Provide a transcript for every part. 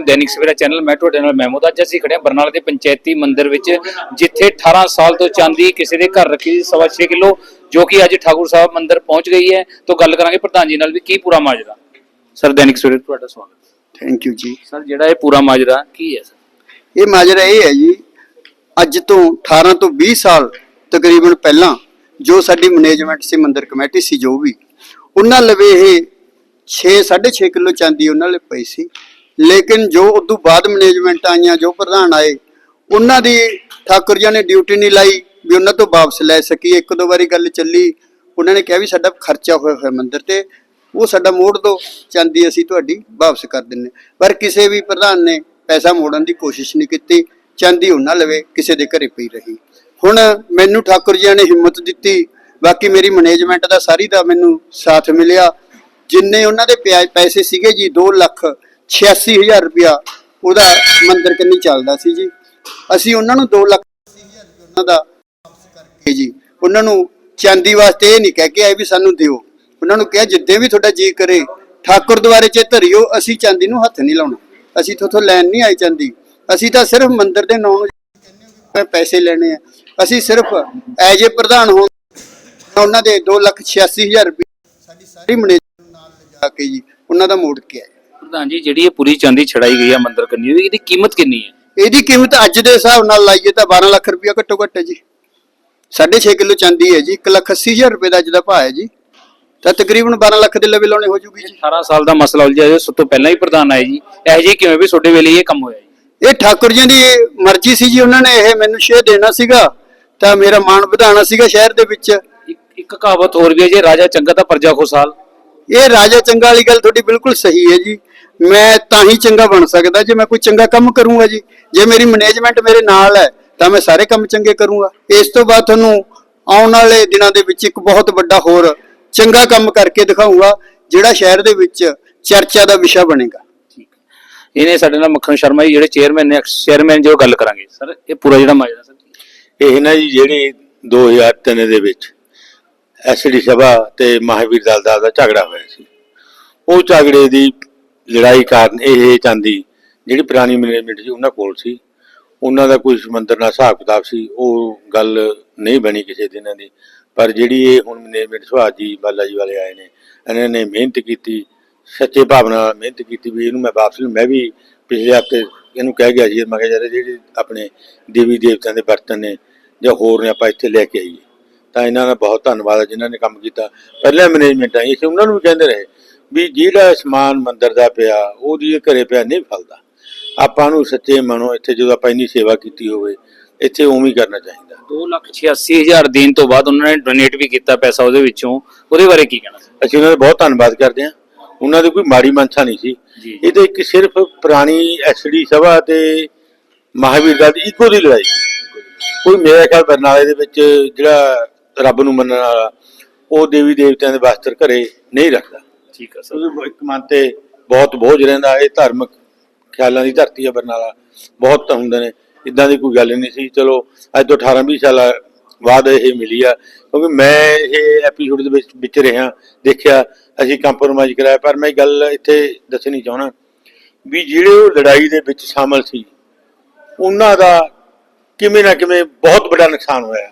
ਹੋ ਦੈਨਿਕ ਸਵੇਰਾ ਚੈਨਲ ਮੈਂ ਤੁਹਾਡੇ ਨਾਲ ਮਹਿਮੂਦ ਅੱਜ ਅਸੀਂ ਖੜੇ ਹਾਂ ਬਰਨਾਲਾ ਦੇ ਪੰਚਾਇਤੀ ਮੰਦਿਰ ਵਿੱਚ ਜਿੱਥੇ 18 ਸਾਲ ਤੋਂ ਚਾਂਦੀ ਕਿਸੇ ਦੇ ਘਰ ਰੱਖੀ ਸੀ ਸਵਾ ਛੇ ਕਿਲੋ ਜੋ ਕਿ ਅੱਜ ਠਾਕੁਰ ਸਾਹਿਬ ਮੰਦਿਰ ਪਹੁੰਚ ਗਈ ਹੈ। ਤੋਂ ਗੱਲ ਕਰਾਂਗੇ ਪ੍ਰਧਾਨ ਜੀ ਨਾਲ ਵੀ ਕੀ ਪੂਰਾ ਮਾਜਰਾ। ਸਰ ਦੈਨਿਕ ਸਵੇਰਾ ਤੁਹਾਡਾ ਸਵਾਗਤ ਥੈਂਕ ਯੂ ਜੀ। ਸਰ ਜਿਹੜਾ ਇਹ ਪੂਰਾ ਮਾਜਰਾ ਕੀ ਹੈ ਸਰ? ਇਹ ਮਾਜਰਾ ਇਹ ਹੈ ਜੀ ਅੱਜ ਤੋਂ 18 ਤੋਂ 20 ਸਾਲ ਤਕਰੀਬਨ ਪਹਿਲਾਂ ਜੋ ਸਾਡੀ ਮੈਨੇਜਮੈਂਟ ਸੀ ਮੰਦਿਰ ਕਮੇਟੀ ਸੀ ਜੋ ਵੀ ਉਹਨਾਂ ਲਵੇ ਇਹ 6 6.5 ਕਿਲੋ ਚਾਂਦੀ ਉਹਨਾਂ ਲਈ ਪਈ ਸੀ। ਲੇਕਿਨ ਜੋ ਉਦੋਂ ਬਾਅਦ ਮੈਨੇਜਮੈਂਟ ਆਈਆਂ, ਜੋ ਪ੍ਰਧਾਨ ਆਏ, ਉਹਨਾਂ ਦੀ ਠਾਕੁਰ ਜੀ ਨੇ ਡਿਊਟੀ ਨਹੀਂ ਲਾਈ ਵੀ ਉਹਨਾਂ ਤੋਂ ਵਾਪਸ ਲੈ ਸਕੀ ਇੱਕ ਦੋ ਵਾਰੀ ਗੱਲ ਚੱਲੀ, ਉਹਨਾਂ ਨੇ ਕਿਹਾ ਵੀ ਸਾਡਾ ਖਰਚਾ ਹੋਇਆ ਹੋਇਆ ਮੰਦਿਰ ਤੇ, ਉਹ ਸਾਡਾ ਮੋੜ ਦੋ, ਚਾਂਦੀ ਅਸੀਂ ਤੁਹਾਡੀ ਵਾਪਸ ਕਰ ਦਿੰਨੇ ਪਰ ਕਿਸੇ ਵੀ ਪ੍ਰਧਾਨ ਨੇ ਪੈਸਾ ਮੋੜਨ ਦੀ ਕੋਸ਼ਿਸ਼ ਨਹੀਂ ਕੀਤੀ, ਚਾਂਦੀ ਉਹਨਾਂ ਲਵੇ, ਕਿਸੇ ਦੇ ਘਰੇ ਪਈ ਰਹੀ। ਹੁਣ ਮੈਨੂੰ ਠਾਕੁਰ ਜੀ ਨੇ ਹਿੰਮਤ ਦਿੱਤੀ, ਬਾਕੀ ਮੇਰੀ ਮੈਨੇਜਮੈਂਟ ਦਾ ਸਾਰੀ ਦਾ ਮੈਨੂੰ ਸਾਥ ਮਿਲਿਆ। ਜਿੰਨੇ ਉਹਨਾਂ ਦੇ ਪਿਆ- ਪੈਸੇ ਸੀਗੇ ਜੀ 2 ਲੱਖ 86000 ਰੁਪਇਆ ਉਹਦਾ ਮੰਦਰ ਕੰਨੀ ਚੱਲਦਾ ਸੀ ਜੀ। ਅਸੀਂ ਉਹਨਾਂ ਨੂੰ 2 ਲੱਖ 80,000 ਉਹਨਾਂ ਦਾ ਵਾਪਸ ਕਰਕੇ ਜੀ ਉਹਨਾਂ ਨੂੰ ਚਾਂਦੀ ਵਾਸਤੇ ਇਹ ਨਹੀਂ ਕਹਿ ਕੇ ਆਏ ਵੀ ਸਾਨੂੰ ਦਿਓ। ਉਹਨਾਂ ਨੂੰ ਕਿਹਾ ਜਿੱਦੇ ਵੀ ਤੁਹਾਡਾ ਜੀ ਕਰੇ ਠਾਕੁਰ ਦੁਆਰੇ 'ਚ ਧਰਿਓ ਅਸੀਂ ਚਾਂਦੀ ਨੂੰ ਹੱਥ ਨਹੀਂ ਲਾਉਣਾ। ਅਸੀਂ ਤੁਹਾਥੋਂ ਲੈਣ ਨਹੀਂ ਆਏ ਚਾਂਦੀ। ਅਸੀਂ ਤਾਂ ਸਿਰਫ ਮੰਦਰ ਦੇ ਨਾਂ ਨੂੰ ਕਹਿੰਦੇ ਪੈਸੇ ਲੈਣੇ ਆ। ਅਸੀਂ ਸਿਰਫ ਐਜ ਏ ਪ੍ਰਧਾਨ ਹੋਣ ਉਹਨਾਂ ਦੇ 286000 ਰੁਪਏ ਸਾਡੀ ਸਾਰੀ ਮੈਨੇਜਰ ਨਾਲ ਲਿਜਾ ਕੇ ਜੀ ਉਹਨਾਂ ਦਾ ਮੋੜ ਕੇ ਆਏ। ਪ੍ਰਧਾਨ ਜੀ ਜਿਹੜੀ ਇਹ ਪੂਰੀ ਚਾਂਦੀ ਛੜਾਈ ਗਈ ਹੈ ਮੰਦਿਰ ਕੰਨੀ ਇਹਦੀ ਕੀਮਤ ਕਿੰਨੀ ਹੈ? ਇਹਦੀ ਕੀਮਤ ਅੱਜ ਦੇ ਹਿਸਾਬ ਨਾਲ ਲਾਈਏ ਤਾਂ 12 ਲੱਖ ਰੁਪਇਆ ਘੱਟੋ ਘੱਟ ਹੈ ਜੀ। 6.5 ਕਿਲੋ ਚਾਂਦੀ ਹੈ ਜੀ 180000 ਰੁਪਏ ਦਾ ਅੱਜ ਦਾ ਭਾਅ ਹੈ ਜੀ। ਤਾਂ ਤਕਰੀਬਨ 12 ਲੱਖ ਦੇ ਲਵੇ ਲਾਉਣੇ ਹੋ ਜੂਗੀ ਜੀ। 18 ਸਾਲ ਦਾ ਮਸਲਾ ਉਲਝਿਆ ਜੋ ਸਭ ਤੋਂ ਪਹਿਲਾਂ ਹੀ ਪ੍ਰਧਾਨ ਆਏ ਜੀ। ਇਹ ਜੀ ਕਿਵੇਂ ਵੀ ਤੁਹਾਡੇ ਵੇਲੇ ਇਹ ਕੰਮ ਹੋਇਆ ਜੀ? ਇਹ ਠਾਕੁਰ ਜੀ ਦੀ ਮਰਜ਼ੀ ਸੀ ਜੀ ਉਹਨਾਂ ਨੇ ਇਹ ਮੈਨੂੰ ਸ਼ੇਅ ਦੇਣਾ ਸੀਗਾ ਤਾਂ ਮੇਰਾ ਮਾਣ ਵਧਾਉਣਾ ਸੀਗਾ ਸ਼ਹਿਰ ਦੇ ਵਿੱਚ। ਇੱਕ ਇੱਕ ਕਹਾਵਤ ਹੋਰ ਵੀ ਹੈ ਜੀ ਰਾਜਾ ਚੰਗਾ ਤਾਂ ਪ੍ਰਜਾ ਖੁਸ਼ਹਾਲ। ਇਹ ਰਾਜਾ ਚੰਗਾ ਵਾਲੀ ਗੱਲ ਤੁਹਾਡੀ ਬਿਲਕੁਲ ਸਹੀ ਹੈ ਜੀ। ਮੈਂ ਤਾਂ ਹੀ ਚੰਗਾ ਬਣ ਸਕਦਾ ਜੇ ਮੈਂ ਕੋਈ ਚੰਗਾ ਕੰਮ ਕਰੂੰਗਾ ਜੀ। ਜੇ ਮੇਰੀ ਮੈਨੇਜਮੈਂਟ ਮੇਰੇ ਨਾਲ ਹੈ ਤਾਂ ਮੈਂ ਸਾਰੇ ਕੰਮ ਚੰਗੇ ਕਰੂੰਗਾ। ਇਸ ਤੋਂ ਬਾਅਦ ਤੁਹਾਨੂੰ ਆਉਣ ਵਾਲੇ ਦਿਨਾਂ ਦੇ ਵਿੱਚ ਇੱਕ ਬਹੁਤ ਵੱਡਾ ਹੋਰ ਚੰਗਾ ਕੰਮ ਕਰਕੇ ਦਿਖਾਊਂਗਾ ਜਿਹੜਾ ਸ਼ਹਿਰ ਦੇ ਵਿੱਚ ਚਰਚਾ ਦਾ ਵਿਸ਼ਾ ਬਣੇਗਾ। ਠੀਕ ਇਹਨੇ ਸਾਡੇ ਨਾਲ ਮੱਖਣ ਸ਼ਰਮਾ ਜੀ ਜਿਹੜੇ ਚੇਅਰਮੈਨ ਨੇ ਚੇਅਰਮੈਨ ਜੋ ਗੱਲ ਕਰਾਂਗੇ। ਸਰ ਇਹ ਪੂਰਾ ਜਿਹੜਾ ਮਾਜਰਾ ਸਰ। ਇਹ ਨਾ ਜੀ ਜਿਹੜੀ 2003 ਦੇ ਵਿੱਚ ਐਸਡੀ ਸਭਾ ਤੇ ਮਹਾਵੀਰ ਦਲ ਦਾ ਦਾ ਝਗੜਾ ਹੋਇਆ ਸੀ। ਉਹ ਝਗੜੇ ਦੀ ਲੜਾਈ ਕਾਰਨ ਇਹ ਚਾਂਦੀ ਜਿਹੜੀ ਪੁਰਾਣੀ ਮੈਨੇਜਮੈਂਟ ਸੀ ਉਹਨਾਂ ਕੋਲ ਸੀ। ਉਹਨਾਂ ਦਾ ਕੋਈ ਸਮੁੰਦਰ ਨਾਲ ਹਿਸਾਬ ਕਿਤਾਬ ਸੀ, ਉਹ ਗੱਲ ਨਹੀਂ ਬਣੀ ਕਿਸੇ ਦਿਨਾਂ ਦੀ। ਪਰ ਜਿਹੜੀ ਇਹ ਹੁਣ ਮੈਨੇਜਮੈਂਟ ਸੁਹਾਜ ਜੀ, ਬਾਲਾ ਜੀ ਵਾਲੇ ਆਏ ਨੇ, ਇਹਨਾਂ ਨੇ ਮਿਹਨਤ ਕੀਤੀ, ਸੱਚੇ ਭਾਵਨਾ ਨਾਲ ਮਿਹਨਤ ਕੀਤੀ ਵੀ ਇਹਨੂੰ ਮੈਂ ਵਾਪਸ ਲਊਂ। ਮੈਂ ਵੀ ਪਿਛਲੇ ਹਫ਼ਤੇ ਇਹਨੂੰ ਕਹਿ ਗਿਆ ਸੀ, ਮੈਂ ਕਿਹਾ ਯਾਰ ਇਹ ਜਿਹੜੇ ਆਪਣੇ ਦੇਵੀ ਦੇਵਤਿਆਂ ਦੇ ਬਰਤਨ ਨੇ ਜਾਂ ਹੋਰ ਨੇ ਆਪਾਂ ਇੱਥੇ ਲੈ ਕੇ ਆਈਏ। ਤਾਂ ਇਹਨਾਂ ਦਾ ਬਹੁਤ ਧੰਨਵਾਦ ਹੈ ਜਿਨ੍ਹਾਂ ਨੇ ਕੰਮ ਕੀਤਾ। ਪਹਿਲਾਂ ਮੈਨੇਜਮੈਂਟ ਆਈ ਸੀ ਉਹਨਾਂ ਨੂੰ ਵੀ ਕਹਿੰਦੇ ਰਹੇ ਵੀ ਜਿਹੜਾ ਸਮਾਨ ਮੰਦਰ ਦਾ ਪਿਆ ਉਹਦੀ ਘਰੇ ਪਿਆ ਨਹੀਂ ਫਲਦਾ। ਆਪਾਂ ਨੂੰ ਸੱਚੇ ਮਨੋਂ ਇੱਥੇ ਜਦੋਂ ਆਪਾਂ ਇੰਨੀ ਸੇਵਾ ਕੀਤੀ ਹੋਵੇ ਇੱਥੇ ਉਵੇਂ ਹੀ ਕਰਨਾ ਚਾਹੀਦਾ। 286000 ਦੇਣ ਤੋਂ ਬਾਅਦ ਉਹਨਾਂ ਨੇ ਡੋਨੇਟ ਵੀ ਕੀਤਾ ਪੈਸਾ ਉਹਦੇ ਵਿੱਚੋਂ। ਉਹਦੇ ਬਾਰੇ ਕੀ ਕਹਿਣਾ ਅਸੀਂ ਉਹਨਾਂ ਦਾ ਬਹੁਤ ਧੰਨਵਾਦ ਕਰਦੇ ਹਾਂ। ਉਹਨਾਂ ਦੀ ਕੋਈ ਮਾੜੀ ਮਨਸ਼ਾ ਨਹੀਂ ਸੀ। ਇਹ ਤਾਂ ਇੱਕ ਸਿਰਫ ਪੁਰਾਣੀ ਐਸਡੀ ਸਭਾ ਤੇ ਮਹਾਵੀਰ ਦਾ ਇੱਕੋ ਦੀ ਲੜਾਈ ਸੀ। ਕੋਈ ਮੇਰਾ ਖਿਆਲ ਬਰਨਾਲੇ ਦੇ ਵਿੱਚ ਜਿਹੜਾ ਰੱਬ ਨੂੰ ਮੰਨਣ ਵਾਲਾ ਉਹ ਦੇਵੀ ਦੇਵਤਿਆਂ ਦੇ ਵਸਤਰ ਘਰੇ ਨਹੀਂ ਰੱਖਦਾ। ਠੀਕ ਆ ਸਰ ਉਹਦੇ ਇੱਕ ਮਨ ਤੇ ਬਹੁਤ ਬੋਝ ਰਹਿੰਦਾ, ਇਹ ਧਾਰਮਿਕ ਖਿਆਲਾਂ ਦੀ ਧਰਤੀ ਆ ਬਰਨਾਲਾ। ਬਹੁਤ ਹੁੰਦੇ ਨੇ। ਇਦਾਂ ਦੀ ਕੋਈ ਗੱਲ ਨਹੀਂ ਸੀ। ਚਲੋ, ਅੱਜ ਤੋਂ 18 20 ਸਾਲ ਬਾਅਦ ਇਹ ਮਿਲੀ ਆ। ਕਿਉਂਕਿ ਮੈਂ ਇਹ ਐਪੀਸੋਡ ਦੇ ਵਿੱਚ ਵਿੱਚ ਰਿਹਾ, ਦੇਖਿਆ, ਅਸੀਂ ਕੰਪਰੋਮਾਈਜ਼ ਕਰਾਇਆ। ਪਰ ਮੈਂ ਗੱਲ ਇੱਥੇ ਦੱਸਣੀ ਚਾਹਣਾ ਵੀ ਜਿਹੜੇ ਉਹ ਲੜਾਈ ਦੇ ਵਿੱਚ ਸ਼ਾਮਲ ਸੀ, ਉਹਨਾਂ ਦਾ ਕਿਵੇਂ ਨਾ ਕਿਵੇਂ ਬਹੁਤ ਵੱਡਾ ਨੁਕਸਾਨ ਹੋਇਆ।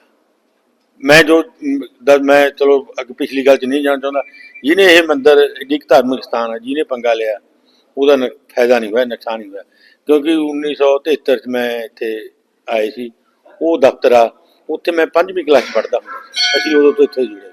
ਮੈਂ ਜੋ ਮ, ਚਲੋ ਅੱਗੇ ਪਿਛਲੀ ਗੱਲ 'ਚ ਨਹੀਂ ਜਾਣਾ ਚਾਹੁੰਦਾ ਜਿਹਨੇ ਇਹ ਮੰਦਿਰ ਏਡੀ ਕੁ ਧਾਰਮਿਕ ਸਥਾਨ ਹੈ ਜਿਹਨੇ ਪੰਗਾ ਲਿਆ ਉਹਦਾ ਨ- ਫਾਇਦਾ ਨਹੀਂ ਹੋਇਆ ਨੁਕਸਾਨ ਹੀ ਹੋਇਆ। ਕਿਉਂਕਿ 1973 'ਚ ਮੈਂ ਇੱਥੇ ਆਏ ਸੀ ਉਹ ਦਫ਼ਤਰ ਆ ਉੱਥੇ ਮੈਂ ਪੰਜਵੀਂ ਕਲਾਸ ਪੜ੍ਹਦਾ ਹੁੰਦਾ ਅਸੀਂ ਉਦੋਂ ਤੋਂ ਇੱਥੇ ਜੁੜੇ।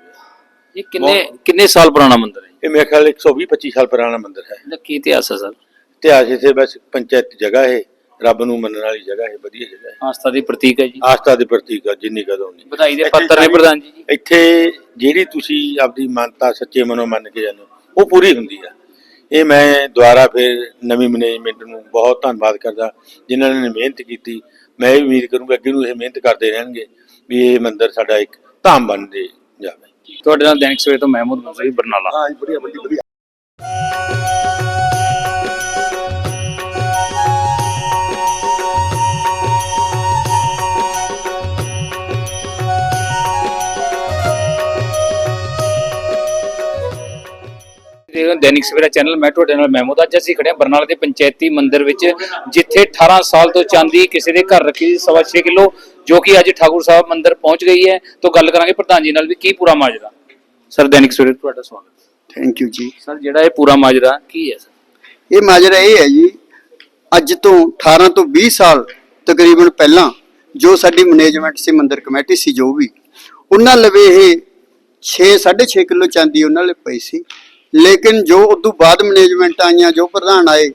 ਇਹ ਕਿੰਨੇ ਕਿੰਨੇ ਸਾਲ ਪੁਰਾਣਾ ਮੰਦਿਰ ਹੈ ਇਹ ਮੇਰੇ ਖਿਆਲ 120 25 ਸਾਲ ਪੁਰਾਣਾ ਮੰਦਿਰ ਹੈ। ਕੀ ਇਤਿਹਾਸ ਹੈ ਸਰ? ਇਤਿਹਾਸ ਇੱਥੇ ਬਸ ਪੰਚਾਇਤ ਜਗ੍ਹਾ ਹੈ ਰੱਬ ਨੂੰ ਮੰਨਣ ਵਾਲੀ ਜਗ੍ਹਾ ਹੈ ਵਧੀਆ ਜਗ੍ਹਾ ਹੈ। ਆਸਥਾ ਦੀ ਪ੍ਰਤੀਕ ਹੈ ਜੀ। ਆਸਥਾ ਦੇ ਪ੍ਰਤੀਕ ਆ ਜਿੰਨੀ ਕਦੋਂ ਨਹੀਂ। ਵਧਾਈ ਦੇ ਪੱਤਰ ਨੇ ਪ੍ਰਧਾਨ ਜੀ। ਇੱਥੇ ਜਿਹੜੀ ਤੁਸੀਂ ਆਪਦੀ ਮਾਨਤਾ ਸੱਚੇ ਮਨੋਂ ਮੰਨ ਕੇ ਜਾਂਦੇ ਹੋ ਉਹ ਪੂਰੀ ਹੁੰਦੀ ਆ। ਇਹ ਮੈਂ ਦੁਆਰਾ ਫਿਰ ਨਵੀਂ ਮੈਨੇਜਮੈਂਟ ਨੂੰ ਬਹੁਤ ਧੰਨਵਾਦ ਕਰਦਾ ਜਿਨ੍ਹਾਂ ਨੇ ਮਿਹਨਤ ਕੀਤੀ। ਮੈਂ ਇਹ ਉਮੀਦ ਕਰੂੰਗਾ ਕਿ ਨੂੰ ਇਹ ਮਿਹਨਤ ਕਰਦੇ ਰਹਿਣਗੇ ਵੀ ਇਹ ਮੰਦਿਰ ਸਾਡਾ ਇੱਕ ਧਾਮ ਬਣ ਦੇ ਜਾਵੇ। ਤੁਹਾਡੇ ਨਾਲ ਦੈਨਿਕ ਸਵੇਰ ਤੋਂ ਮਹਿਮੂਦ ਮਸਰੀ ਬਰਨਾਲਾ। ਹਾਂ ਵੱਡੀ ਵਧੀਆ ਦੇਖੋ ਹੋ ਦੈਨਿਕ ਸਵੇਰਾ ਚੈਨਲ ਮੈਂ ਤੁਹਾਡੇ ਨਾਲ ਮਹਿਮੂਦ ਅੱਜ ਅਸੀਂ ਖੜੇ ਹਾਂ ਬਰਨਾਲਾ ਦੇ ਪੰਚਾਇਤੀ ਮੰਦਿਰ ਵਿੱਚ ਜਿੱਥੇ 18 ਸਾਲ ਤੋਂ ਚਾਂਦੀ ਕਿਸੇ ਦੇ ਘਰ ਰੱਖੀ ਸੀ ਸਵਾ ਛੇ ਕਿਲੋ ਜੋ ਕਿ ਅੱਜ ਠਾਕੁਰ ਸਾਹਿਬ ਮੰਦਿਰ ਪਹੁੰਚ ਗਈ ਹੈ। ਤੋਂ ਗੱਲ ਕਰਾਂਗੇ ਪ੍ਰਧਾਨ ਜੀ ਨਾਲ ਵੀ ਕੀ ਪੂਰਾ ਮਾਜਰਾ। ਸਰ ਦੈਨਿਕ ਸਵੇਰੇ ਤੁਹਾਡਾ ਸਵਾਗਤ ਥੈਂਕ ਯੂ ਜੀ। ਸਰ ਜਿਹੜਾ ਇਹ ਪੂਰਾ ਮਾਜਰਾ ਕੀ ਹੈ ਸਰ? ਇਹ ਮਾਜਰਾ ਇਹ ਹੈ ਜੀ ਅੱਜ ਤੋਂ 18 ਤੋਂ 20 ਸਾਲ ਤਕਰੀਬਨ ਪਹਿਲਾਂ ਜੋ ਸਾਡੀ ਮੈਨੇਜਮੈਂਟ ਸੀ ਮੰਦਿਰ ਕਮੇਟੀ ਸੀ ਜੋ ਵੀ ਉਹਨਾਂ ਲਵੇ ਇਹ 6 6.5 ਕਿਲੋ ਚਾਂਦੀ ਉਹਨਾਂ ਲਈ ਪਈ ਸੀ। ਲੇਕਿਨ ਜੋ ਉਦੋਂ ਬਾਅਦ ਮੈਨੇਜਮੈਂਟ ਆਈਆਂ, ਜੋ ਪ੍ਰਧਾਨ ਆਏ,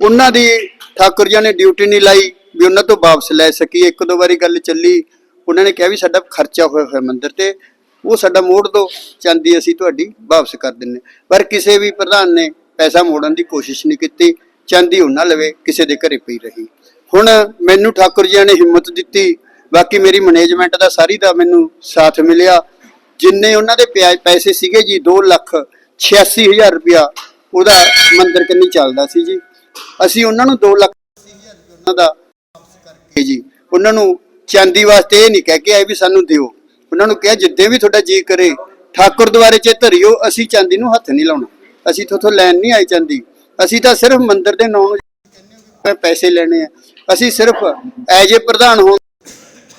ਉਹਨਾਂ ਦੀ ਠਾਕੁਰ ਜੀ ਨੇ ਡਿਊਟੀ ਨਹੀਂ ਲਾਈ ਵੀ ਉਹਨਾਂ ਤੋਂ ਵਾਪਸ ਲੈ ਸਕੀ ਇੱਕ ਦੋ ਵਾਰੀ ਗੱਲ ਚੱਲੀ, ਉਹਨਾਂ ਨੇ ਕਿਹਾ ਵੀ ਸਾਡਾ ਖਰਚਾ ਹੋਇਆ ਹੋਇਆ ਮੰਦਿਰ ਤੇ, ਉਹ ਸਾਡਾ ਮੋੜ ਦੋ, ਚਾਂਦੀ ਅਸੀਂ ਤੁਹਾਡੀ ਵਾਪਸ ਕਰ ਦਿੰਨੇ ਪਰ ਕਿਸੇ ਵੀ ਪ੍ਰਧਾਨ ਨੇ ਪੈਸਾ ਮੋੜਨ ਦੀ ਕੋਸ਼ਿਸ਼ ਨਹੀਂ ਕੀਤੀ, ਚਾਂਦੀ ਉਹਨਾਂ ਲਵੇ, ਕਿਸੇ ਦੇ ਘਰੇ ਪਈ ਰਹੀ। ਹੁਣ ਮੈਨੂੰ ਠਾਕੁਰ ਜੀ ਨੇ ਹਿੰਮਤ ਦਿੱਤੀ, ਬਾਕੀ ਮੇਰੀ ਮੈਨੇਜਮੈਂਟ ਦਾ ਸਾਰੀ ਦਾ ਮੈਨੂੰ ਸਾਥ ਮਿਲਿਆ। ਜਿੰਨੇ ਉਹਨਾਂ ਦੇ ਪਿਆ- ਪੈਸੇ ਸੀਗੇ ਜੀ 2 ਲੱਖ 86000 ਰੁਪਇਆ ਉਹਦਾ ਮੰਦਰ ਕੰਨੀ ਚੱਲਦਾ ਸੀ ਜੀ। ਅਸੀਂ ਉਹਨਾਂ ਨੂੰ 2 ਲੱਖ 80000 ਉਹਨਾਂ ਦਾ ਵਾਪਸ ਕਰਕੇ ਜੀ, ਉਹਨਾਂ ਨੂੰ ਚਾਂਦੀ ਵਾਸਤੇ ਇਹ ਨਹੀਂ ਕਹਿ ਕੇ ਆਏ ਵੀ ਸਾਨੂੰ ਦਿਓ। ਉਹਨਾਂ ਨੂੰ ਕਿਹਾ, ਜਿੱਦੇ ਵੀ ਤੁਹਾਡਾ ਜੀ ਕਰੇ, ਠਾਕੁਰ ਦੁਆਰੇ 'ਚ ਧਰਿਓ, ਅਸੀਂ ਚਾਂਦੀ ਨੂੰ ਹੱਥ ਨਹੀਂ ਲਾਉਣਾ। ਅਸੀਂ ਤੁਹਾਥੋਂ ਲੈਣ ਨਹੀਂ ਆਏ ਚਾਂਦੀ। ਅਸੀਂ ਤਾਂ ਸਿਰਫ ਮੰਦਰ ਦੇ ਨਾਂ ਨੂੰ ਪੈ- ਪੈਸੇ ਲੈਣੇ ਆ। ਅਸੀਂ ਸਿਰਫ ਐਜ ਏ ਪ੍ਰਧਾਨ ਹੋਣ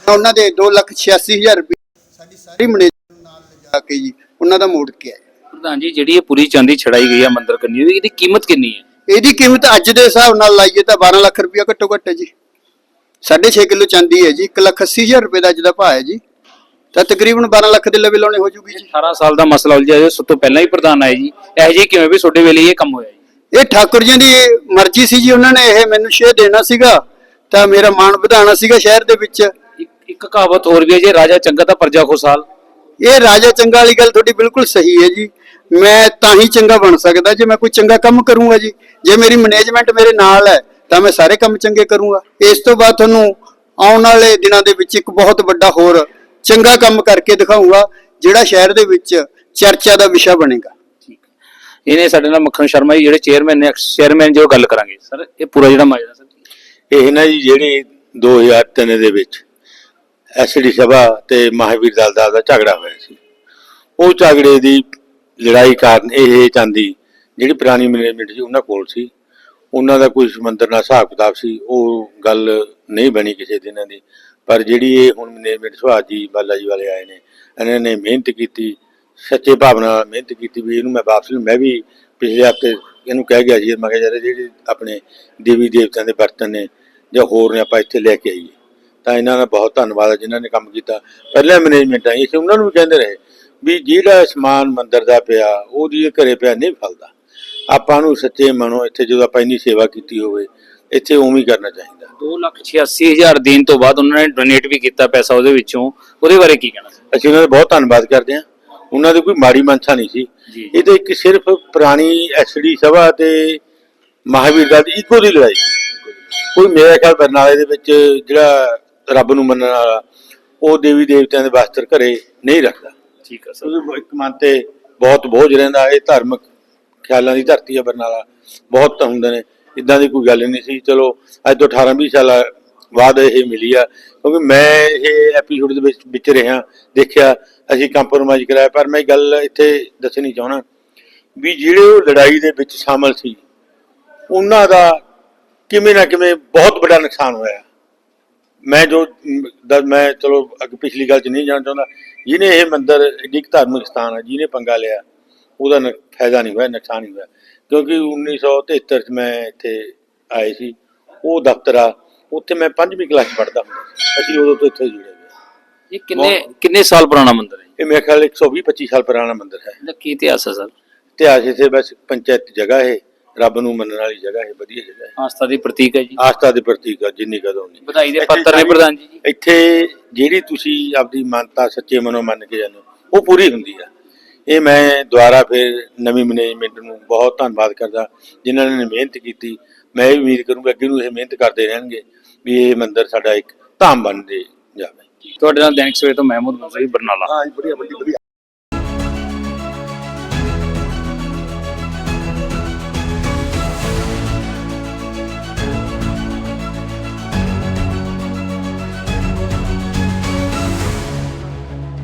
ਉਹਨਾਂ ਦੇ 286000 ਰੁਪਏ ਸਾਡੀ ਸਾਰੀ ਮੈਨੇਜਰ ਨਾਲ ਲਿਜਾ ਕੇ ਜੀ, ਉਹਨਾਂ ਦਾ ਮੋੜ ਕੇ ਆਏ। ਪ੍ਰਧਾਨ ਜੀ ਜਿਹੜੀ ਇਹ ਪੂਰੀ ਚਾਂਦੀ ਛੜਾਈ ਗਈ ਹੈ ਮੰਦਿਰ ਕੰਨੀ ਇਹਦੀ ਕੀਮਤ ਕਿੰਨੀ ਹੈ? ਇਹਦੀ ਕੀਮਤ ਅੱਜ ਦੇ ਹਿਸਾਬ ਨਾਲ ਲਾਈਏ ਤਾਂ 12 ਲੱਖ ਰੁਪਇਆ ਘੱਟੋ ਘੱਟ ਹੈ ਜੀ। 6.5 ਕਿਲੋ ਚਾਂਦੀ ਹੈ ਜੀ 180000 ਰੁਪਏ ਦਾ ਅੱਜ ਦਾ ਭਾਅ ਹੈ ਜੀ। ਤਾਂ ਤਕਰੀਬਨ 12 ਲੱਖ ਦੇ ਲਵੇ ਲਾਉਣੇ ਹੋ ਜੂਗੀ ਜੀ। 18 ਸਾਲ ਦਾ ਮਸਲਾ ਉਲਝਿਆ ਜੋ ਸਭ ਤੋਂ ਪਹਿਲਾਂ ਹੀ ਪ੍ਰਧਾਨ ਆਏ ਜੀ। ਇਹ ਜੀ ਕਿਵੇਂ ਵੀ ਤੁਹਾਡੇ ਵੇਲੇ ਇਹ ਕੰਮ ਹੋਇਆ ਜੀ? ਇਹ ਠਾਕੁਰ ਜੀ ਦੀ ਮਰਜ਼ੀ ਸੀ ਜੀ ਉਹਨਾਂ ਨੇ ਇਹ ਮੈਨੂੰ ਸ਼ੇਅ ਦੇਣਾ ਸੀਗਾ ਤਾਂ ਮੇਰਾ ਮਾਣ ਵਧਾਉਣਾ ਸੀਗਾ ਸ਼ਹਿਰ ਦੇ ਵਿੱਚ। ਇੱਕ ਇੱਕ ਕਹਾਵਤ ਹੋਰ ਵੀ ਹੈ ਜੀ ਰਾਜਾ ਚੰਗਾ ਤਾਂ ਪ੍ਰਜਾ ਖੁਸ਼ਹਾਲ। ਇਹ ਰਾਜਾ ਚੰਗਾ ਵਾਲੀ ਗੱਲ ਤੁਹਾਡੀ ਬਿਲਕੁਲ ਸਹੀ ਹੈ ਜੀ। ਮੈਂ ਤਾਂ ਹੀ ਚੰਗਾ ਬਣ ਸਕਦਾ ਜੇ ਮੈਂ ਕੋਈ ਚੰਗਾ ਕੰਮ ਕਰੂੰਗਾ ਜੀ। ਜੇ ਮੇਰੀ ਮੈਨੇਜਮੈਂਟ ਮੇਰੇ ਨਾਲ ਹੈ ਤਾਂ ਮੈਂ ਸਾਰੇ ਕੰਮ ਚੰਗੇ ਕਰੂੰਗਾ। ਇਸ ਤੋਂ ਬਾਅਦ ਤੁਹਾਨੂੰ ਆਉਣ ਵਾਲੇ ਦਿਨਾਂ ਦੇ ਵਿੱਚ ਇੱਕ ਬਹੁਤ ਵੱਡਾ ਹੋਰ ਚੰਗਾ ਕੰਮ ਕਰਕੇ ਦਿਖਾਊਂਗਾ ਜਿਹੜਾ ਸ਼ਹਿਰ ਦੇ ਵਿੱਚ ਚਰਚਾ ਦਾ ਵਿਸ਼ਾ ਬਣੇਗਾ। ਠੀਕ ਇਹਨੇ ਸਾਡੇ ਨਾਲ ਮੱਖਣ ਸ਼ਰਮਾ ਜੀ ਜਿਹੜੇ ਚੇਅਰਮੈਨ ਨੇ ਚੇਅਰਮੈਨ ਜੋ ਗੱਲ ਕਰਾਂਗੇ। ਸਰ ਇਹ ਪੂਰਾ ਜਿਹੜਾ ਮਾਜਰਾ ਸਰ। ਇਹ ਨਾ ਜੀ ਜਿਹੜੀ 2003 ਦੇ ਵਿੱਚ ਐਸਡੀ ਸਭਾ ਤੇ ਮਹਾਵੀਰ ਦਲ ਦਾ ਦਾ ਝਗੜਾ ਹੋਇਆ ਸੀ। ਉਹ ਝਗੜੇ ਦੀ ਲੜਾਈ ਕਾਰਨ ਇਹ ਚਾਂਦੀ, ਜਿਹੜੀ ਪੁਰਾਣੀ ਮੈਨੇਜਮੈਂਟ ਸੀ, ਉਹਨਾਂ ਕੋਲ ਸੀ। ਉਹਨਾਂ ਦਾ ਕੋਈ ਸਮੁੰਦਰ ਨਾਲ ਹਿਸਾਬ ਕਿਤਾਬ ਸੀ, ਉਹ ਗੱਲ ਨਹੀਂ ਬਣੀ ਕਿਸੇ ਦਿਨਾਂ ਦੀ। ਪਰ ਜਿਹੜੀ ਇਹ ਹੁਣ ਮੈਨੇਜਮੈਂਟ ਸੁਹਾਜ ਜੀ, ਬਾਲਾ ਜੀ ਵਾਲੇ ਆਏ ਨੇ, ਇਹਨਾਂ ਨੇ ਮਿਹਨਤ ਕੀਤੀ, ਸੱਚੇ ਭਾਵਨਾ ਨਾਲ ਮਿਹਨਤ ਕੀਤੀ ਵੀ ਇਹਨੂੰ ਮੈਂ ਵਾਪਸ ਲਊਂ। ਮੈਂ ਵੀ ਪਿਛਲੇ ਹਫ਼ਤੇ ਇਹਨੂੰ ਕਹਿ ਗਿਆ ਸੀ, ਮੈਂ ਕਿਹਾ ਯਾਰ ਇਹ ਜਿਹੜੇ ਆਪਣੇ ਦੇਵੀ ਦੇਵਤਿਆਂ ਦੇ ਬਰਤਨ ਨੇ, ਜਾਂ ਹੋਰ ਨੇ ਆਪਾਂ ਇੱਥੇ ਲੈ ਕੇ ਆਈਏ। ਤਾਂ ਇਹਨਾਂ ਦਾ ਬਹੁਤ ਧੰਨਵਾਦ ਹੈ ਜਿਨ੍ਹਾਂ ਨੇ ਕੰਮ ਕੀਤਾ। ਪਹਿਲਾਂ ਮੈਨੇਜਮੈਂਟ ਆਈ ਸੀ ਉਹਨਾਂ ਨੂੰ ਵੀ ਕਹਿੰਦੇ ਰਹੇ ਵੀ ਜਿਹੜਾ ਸਮਾਨ ਮੰਦਰ ਦਾ ਪਿਆ ਉਹਦੀ ਘਰੇ ਪਿਆ ਨਹੀਂ ਫਲਦਾ। ਆਪਾਂ ਨੂੰ ਸੱਚੇ ਮਨੋਂ ਇੱਥੇ ਜਦੋਂ ਆਪਾਂ ਇੰਨੀ ਸੇਵਾ ਕੀਤੀ ਹੋਵੇ ਇੱਥੇ ਉਵੇਂ ਹੀ ਕਰਨਾ ਚਾਹੀਦਾ। 286000 ਦੇਣ ਤੋਂ ਬਾਅਦ ਉਹਨਾਂ ਨੇ ਡੋਨੇਟ ਵੀ ਕੀਤਾ ਪੈਸਾ ਉਹਦੇ ਵਿੱਚੋਂ। ਉਹਦੇ ਬਾਰੇ ਕੀ ਕਹਿਣਾ ਅਸੀਂ ਉਹਨਾਂ ਦਾ ਬਹੁਤ ਧੰਨਵਾਦ ਕਰਦੇ ਹਾਂ। ਉਹਨਾਂ ਦੀ ਕੋਈ ਮਾੜੀ ਮਨਸ਼ਾ ਨਹੀਂ ਸੀ। ਇਹ ਤਾਂ ਇੱਕ ਸਿਰਫ ਪੁਰਾਣੀ ਐਸਡੀ ਸਭਾ ਤੇ ਮਹਾਵੀਰ ਦਾ ਇੱਕੋ ਦੀ ਲੜਾਈ ਸੀ। ਕੋਈ ਮੇਰਾ ਖਿਆਲ ਬਰਨਾਲੇ ਦੇ ਵਿੱਚ ਜਿਹੜਾ ਰੱਬ ਨੂੰ ਮੰਨਣ ਵਾਲਾ ਉਹ ਦੇਵੀ ਦੇਵਤਿਆਂ ਦੇ ਵਸਤਰ ਘਰੇ ਨਹੀਂ ਰੱਖਦਾ। ਠੀਕ ਹੈ ਸਰ ਉਹਦੇ ਇੱਕ ਮਨ ਤੇ ਬਹੁਤ ਬੋਝ ਰਹਿੰਦਾ, ਇਹ ਧਾਰਮਿਕ ਖਿਆਲਾਂ ਦੀ ਧਰਤੀ ਆ ਬਰਨਾਲਾ। ਬਹੁਤ ਹੁੰਦੇ ਨੇ, ਇਦਾਂ ਦੀ ਕੋਈ ਗੱਲ ਨਹੀਂ ਸੀ। ਚਲੋ, ਅੱਜ ਤੋਂ 18 20 ਸਾਲਾਂ ਬਾਅਦ ਇਹ ਮਿਲੀ ਆ। ਕਿਉਂਕਿ ਮੈਂ ਇਹ ਐਪੀਸੋਡ ਦੇ ਵਿੱਚ ਵਿੱਚ ਰਿਹਾ, ਦੇਖਿਆ, ਅਸੀਂ ਕੰਪਰੋਮਾਈਜ਼ ਕਰਾਇਆ। ਪਰ ਮੈਂ ਗੱਲ ਇੱਥੇ ਦੱਸਣੀ ਚਾਹਣਾ ਵੀ ਜਿਹੜੇ ਉਹ ਲੜਾਈ ਦੇ ਵਿੱਚ ਸ਼ਾਮਲ ਸੀ, ਉਹਨਾਂ ਦਾ ਕਿਵੇਂ ਨਾ ਕਿਵੇਂ ਬਹੁਤ ਵੱਡਾ ਨੁਕਸਾਨ ਹੋਇਆ। ਮੈਂ ਜੋ ਮੈਂ ਚਲੋ, ਅੱਗੇ ਪਿਛਲੀ ਗੱਲ 'ਚ ਨਹੀਂ ਜਾਣਾ ਚਾਹੁੰਦਾ। ਜਿਹਨੇ ਇਹ ਮੰਦਿਰ ਇੱਕ ਧਾਰਮਿਕ ਸਥਾਨ ਹੈ ਜਿਹਨੇ ਪੰਗਾ ਲਿਆ ਉਹਦਾ ਫਾਇਦਾ ਨਹੀਂ ਹੋਇਆ ਨੁਕਸਾਨ ਹੀ ਹੋਇਆ। ਕਿਉਂਕਿ 1973 'ਚ ਮੈਂ ਇੱਥੇ ਆਏ ਸੀ ਉਹ ਦਫ਼ਤਰ ਆ ਉੱਥੇ ਮੈਂ ਪੰਜਵੀਂ ਕਲਾਸ ਪੜ੍ਹਦਾ ਹੁੰਦਾ ਸੀ। ਅਸੀਂ ਉਦੋਂ ਤੋਂ ਇੱਥੇ ਜੁੜੇ ਹੋਏ ਹਾਂ। ਇਹ ਕਿੰਨੇ ਕਿੰਨੇ ਸਾਲ ਪੁਰਾਣਾ ਮੰਦਿਰ ਹੈ ਇਹ ਮੇਰੇ ਖਿਆਲ 120 25 ਸਾਲ ਪੁਰਾਣਾ ਮੰਦਿਰ ਹੈ। ਇਹਦਾ ਕੀ ਇਤਿਹਾਸ ਹੈ ਸਰ? ਇਤਿਹਾਸ ਇੱਥੇ ਬਸ ਪੰਚਾਇਤ ਜਗ੍ਹਾ ਹੈ ਰੱਬ ਨੂੰ ਮੰਨਣ ਵਾਲੀ ਜਗ੍ਹਾ ਹੈ ਵਧੀਆ ਜਗ੍ਹਾ ਹੈ। ਆਸਥਾ ਦੀ ਪ੍ਰਤੀਕ ਹੈ ਜੀ। ਆਸਥਾ ਦੇ ਪ੍ਰਤੀਕ ਆ ਜਿੰਨੀ ਕਦੋਂ ਨਹੀਂ। ਵਧਾਈ ਦੇ ਪੱਤਰ ਨੇ ਪ੍ਰਧਾਨ ਜੀ। ਇੱਥੇ ਜਿਹੜੀ ਤੁਸੀਂ ਆਪਦੀ ਮਾਨਤਾ ਸੱਚੇ ਮਨੋਂ ਮੰਨ ਕੇ ਜਾਂਦੇ ਹੋ ਉਹ ਪੂਰੀ ਹੁੰਦੀ ਆ। ਇਹ ਮੈਂ ਦੁਆਰਾ ਫਿਰ ਨਵੀਂ ਮੈਨੇਜਮੈਂਟ ਨੂੰ ਬਹੁਤ ਧੰਨਵਾਦ ਕਰਦਾ ਜਿਨ੍ਹਾਂ ਨੇ ਮਿਹਨਤ ਕੀਤੀ। ਮੈਂ ਇਹ ਉਮੀਦ ਕਰੂੰਗਾ ਕਿ ਨੂੰ ਇਹ ਮਿਹਨਤ ਕਰਦੇ ਰਹਿਣਗੇ ਵੀ ਇਹ ਮੰਦਿਰ ਸਾਡਾ ਇੱਕ ਧਾਮ ਬਣ ਜਾਵੇ। ਤੁਹਾਡੇ ਨਾਲ ਦੈਨਿਕ ਸਵੇਰ ਤੋਂ ਮਹਿਮੂਦ ਮਸਰੀ ਬਰਨਾਲਾ। ਹਾਂ ਬੜੀਆ ਵੱਡੀ ਵਧੀਆ।